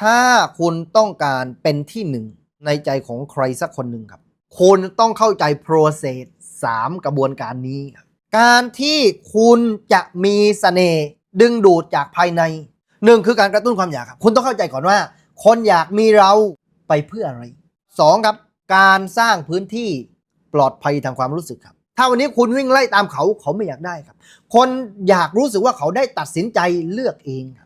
ถ้าคุณต้องการเป็นที่หนึ่งในใจของใครสักคนหนึ่งครับ คุณต้องเข้าใจ process สามกระบวนการนี้ การที่คุณจะมีเสน่ห์ดึงดูดจากภายในหนึ่งคือการกระตุ้นความอยากครับ คุณต้องเข้าใจก่อนว่า คนอยากมีเราไปเพื่ออะไรสองครับ การสร้างพื้นที่ปลอดภัยทางความรู้สึกครับ ถ้าวันนี้คุณวิ่งไล่ตามเขาเขาไม่อยากได้ครับ คนอยากรู้สึกว่าเขาได้ตัดสินใจเลือกเองครับ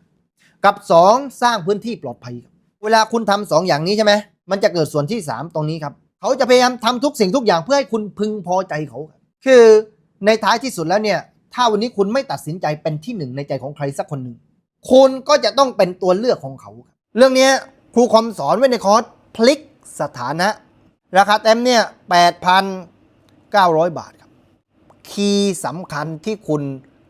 กับ 2 สร้างพื้นที่ปลอดภัยครับเวลาคุณทำสองอย่างนี้ใช่ไหมมันจะเกิดส่วนที่ 3 ตรงนี้ครับ เขาจะพยายามทำทุกสิ่งทุกอย่างเพื่อให้คุณพึงพอใจเขา คือในท้ายที่สุดแล้วเนี่ย ถ้าวันนี้คุณไม่ตัดสินใจเป็นที่หนึ่งในใจของใครสักคนหนึ่ง คุณก็จะต้องเป็นตัวเลือกของเขาครับเรื่องนี้ครูคอมสอนไว้ในคอร์สพลิกสถานะ ราคาเต็มเนี่ย8,900 บาทครับ คีย์สำคัญที่คุณ